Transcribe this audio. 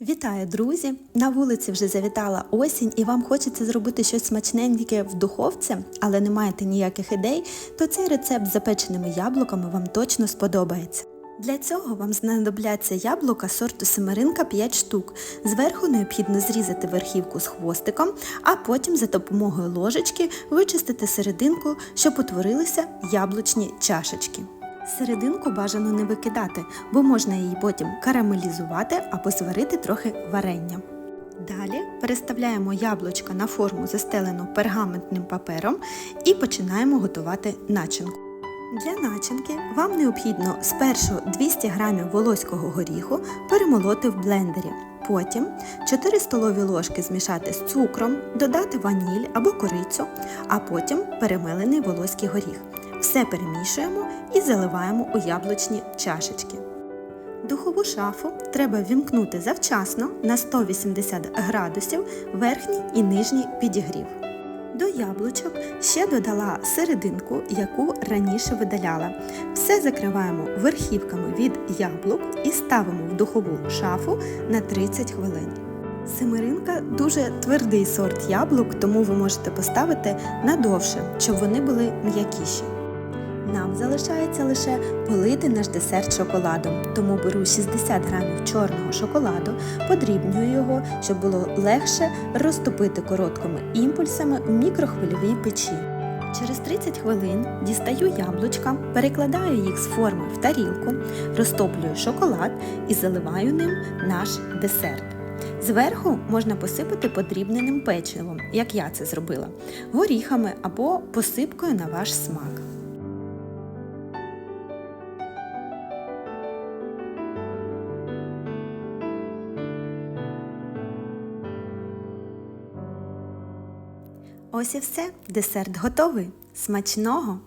Вітаю, друзі! На вулиці вже завітала осінь, і вам хочеться зробити щось смачненьке в духовці, але не маєте ніяких ідей, то цей рецепт з запеченими яблуками вам точно сподобається. Для цього вам знадобляться яблука сорту семеринка 5 штук. Зверху необхідно зрізати верхівку з хвостиком, а потім за допомогою ложечки вичистити серединку, щоб утворилися яблучні чашечки. Серединку бажано не викидати, бо можна її потім карамелізувати або зварити трохи варення. Далі переставляємо яблучка на форму, застелену пергаментним папером, і починаємо готувати начинку. Для начинки вам необхідно спершу 200 г волоського горіху перемолоти в блендері. Потім 4 столові ложки змішати з цукром, додати ваніль або корицю, а потім перемелений волоський горіх. Все перемішуємо і заливаємо у яблучні чашечки. Духову шафу треба вімкнути завчасно на 180 градусів верхній і нижній підігрів. До яблучок ще додала серединку, яку раніше видаляла. Все закриваємо верхівками від яблук і ставимо в духову шафу на 30 хвилин. Семеринка дуже твердий сорт яблук, тому ви можете поставити надовше, щоб вони були м'якіші. Нам залишається лише полити наш десерт шоколадом, тому беру 60 грамів чорного шоколаду, подрібнюю його, щоб було легше розтопити короткими імпульсами в мікрохвильовій печі. Через 30 хвилин дістаю яблучка, перекладаю їх з форми в тарілку, розтоплюю шоколад і заливаю ним наш десерт. Зверху можна посипати подрібненим печивом, як я це зробила, горіхами або посипкою на ваш смак. Ось і все, десерт готовий. Смачного!